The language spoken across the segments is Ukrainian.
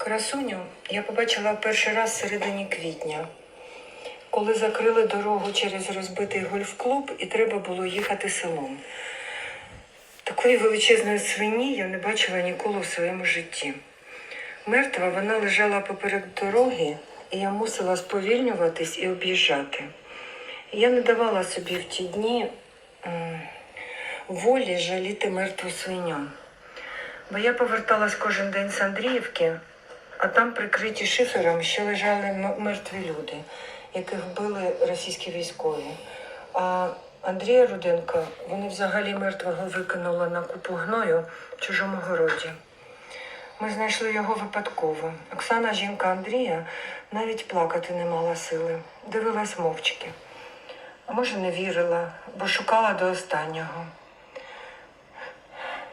Красуню я побачила перший раз в середині квітня, коли закрили дорогу через розбитий гольф-клуб і треба було їхати селом. Такої величезної свині я не бачила ніколи в своєму житті. Мертва вона лежала поперек дороги, і я мусила сповільнюватись і об'їжджати. Я не давала собі в ті дні волі жаліти мертву свиню. Бо я поверталась кожен день з Андріївки, а там прикриті шифером ще лежали мертві люди, яких били російські військові. А Андрія Руденка вони взагалі мертвого викинули на купу гною в чужому городі. Ми знайшли його випадково. Оксана, жінка Андрія, навіть плакати не мала сили, дивилась мовчки. А може, не вірила, бо шукала до останнього.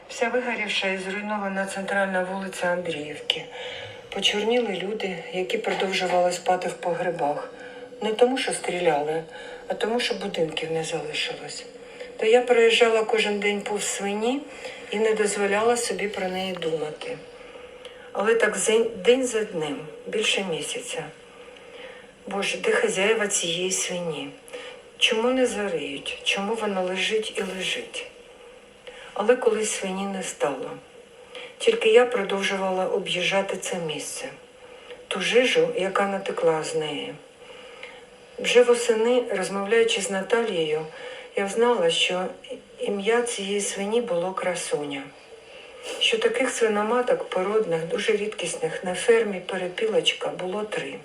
Вся вигорівша і зруйнована центральна вулиця Андріївки. Почорніли люди, які продовжували спати в погребах. Не тому, що стріляли, а тому, що будинків не залишилось. Та я проїжджала кожен день повз свині і не дозволяла собі про неї думати. Але так день за днем, більше місяця. Боже, де хазяїва цієї свині? Чому не зариють? Чому вона лежить і лежить? Але колись свині не стало. Тільки я продовжувала об'їжджати це місце, ту жижу, яка натекла з неї. Вже восени, розмовляючи з Наталією, я знала, що ім'я цієї свині було красуня, що таких свиноматок породних, дуже рідкісних на фермі перепілочка було три.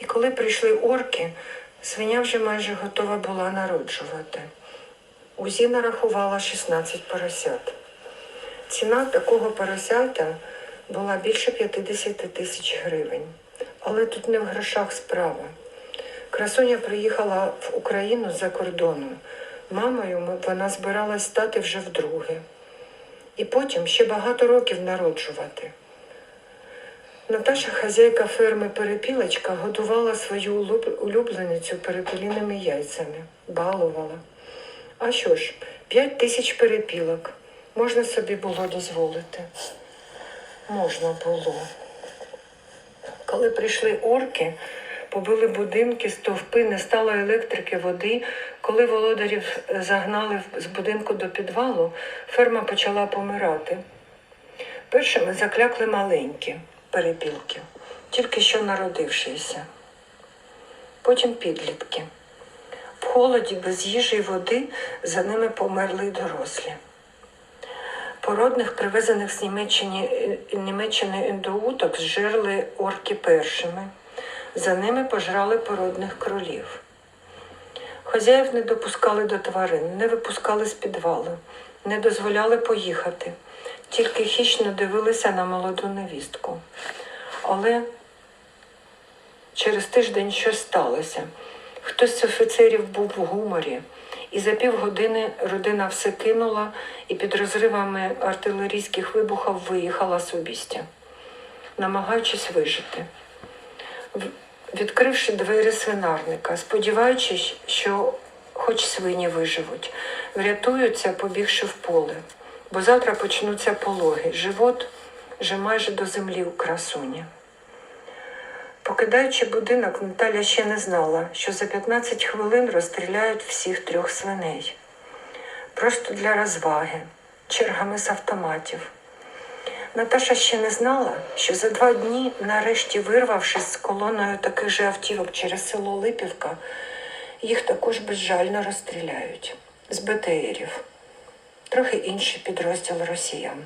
І коли прийшли орки, свиня вже майже готова була народжувати. УЗІ нарахувала 16 поросят. Ціна такого поросята була більше 50 тисяч гривень. Але тут не в грошах справа. Красуня приїхала в Україну з-за кордону. Мамою вона збиралась стати вже вдруге. І потім ще багато років народжувати. Наташа, хазяйка ферми Перепілочка, годувала свою улюб- улюбленицю перепіліними яйцями, балувала. А що ж, п'ять тисяч перепілок можна собі було дозволити. Можна було. Коли прийшли орки, побили будинки, стовпи, не стало електрики, води. Коли володарів е, загнали з будинку до підвалу, ферма почала помирати. Першими заклякли маленькі перепілки, тільки що народившися. Потім підлітки. В холоді, без їжі й води за ними померли дорослі. Породних, привезених з Німеччини, е, Німеччини індоуток, зжерли орки першими. За ними пожрали породних кролів. Хазяїв не допускали до тварин, не випускали з підвалу, не дозволяли поїхати, тільки хищно дивилися на молоду невістку. Але через тиждень щось сталося. Хтось з офіцерів був в гуморі, і за півгодини родина все кинула і під розривами артилерійських вибухів виїхала з обістя, намагаючись вижити. Відкривши двері свинарника, сподіваючись, що хоч свині виживуть, врятуються, побігши в поле, бо завтра почнуться пологи. Живот вже майже до землі у красуні. Покидаючи будинок, Наталя ще не знала, що за 15 хвилин розстріляють всіх трьох свиней. Просто для розваги, чергами з автоматів. Наташа ще не знала, що за два дні, нарешті вирвавшись з колоною таких же автівок через село Липівка, їх також безжально розстріляють з БТРів. Трохи інший підрозділ росіян.